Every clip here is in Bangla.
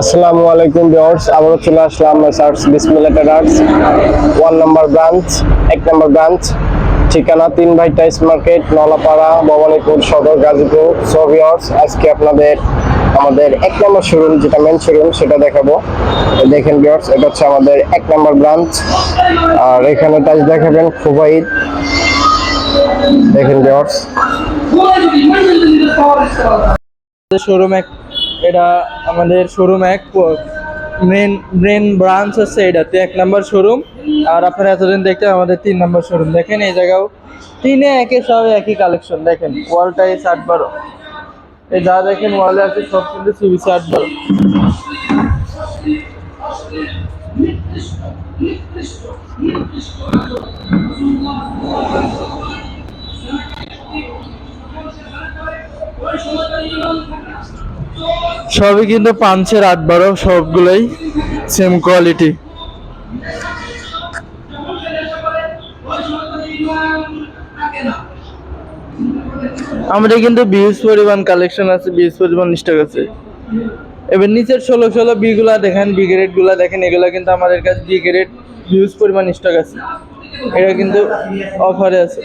আসসালামু আলাইকুম ভিউয়ার্স, আবারও চলে আসলাম search Bismillah traders one number branch এক নাম্বার ব্রাঞ্চ ঠিকানা তিন ভাই টাইস মার্কেট নলাপাড়া, ভবানীপুর, সদর গাজীপুর। সো ভিউয়ার্স আজকে আপনাদের, আমাদের এক নম্বর শোরুম যেটা মেন শোরুম সেটা দেখাবো। দেখেন ভিউয়ার্স এটা হচ্ছে আমাদের এক নম্বর ব্রাঞ্চ আর এখানে টাইস দেখাবেন খুবাইদ দেখেন ভিউয়ার্স শোরুম এক এটা আমাদের শোরুম এক মেন মেন ব্রাঞ্চ হচ্ছে এটাতে, এক নম্বর শোরুম আর আপনারা এতদিন দেখতে আমাদের তিন নাম্বার শোরুম দেখেন এই জায়গাও, তিনে একে, সব একই কালেকশন দেখেন। ওয়ালটাই ষাট বারো। এই যা দেখেন ওয়ালে আছে, সব কিন্তু সিবিসি আট বারো। সবই কিন্তু পাঁচের আট বারো, সবগুলোই সেম কোয়ালিটি আমাদের কিন্তু বিউজ পরিমাণ কালেকশন আছে, বিউজ পরিমাণ স্টক আছে। এবার নিচের ষোলো ষোলো বি গুলা দেখেন বি গ্রেডগুলা দেখেন, এগুলো কিন্তু আমাদের কাছে বি গ্রেড বিউজ পরিমাণ স্টক আছে। এটা কিন্তু অফারে আছে।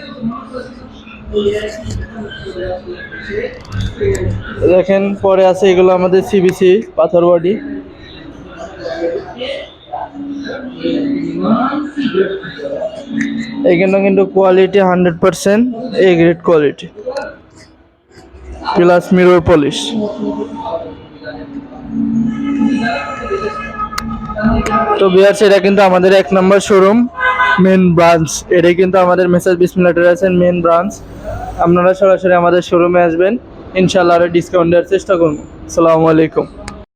দেখেন, পরে আছে এগুলো আমাদের সিবিসি পাথর বডি। এখানে কিন্তু quality hundred percent A grade quality plus mirror polish তো বিয়ার এটা কিন্তু আমাদের এক নম্বর শোরুম মেন ব্রাঞ্চ এটাই কিন্তু আমাদের মেসেজ বিসমিল্লা আছেন মেন ব্রাঞ্চ আপনারা সরাসরি আমাদের শোরুমে আসবেন ইনশাল্লাহ আরও ডিসকাউন্ট দেওয়ার চেষ্টা করুন আসসালামু আলাইকুম।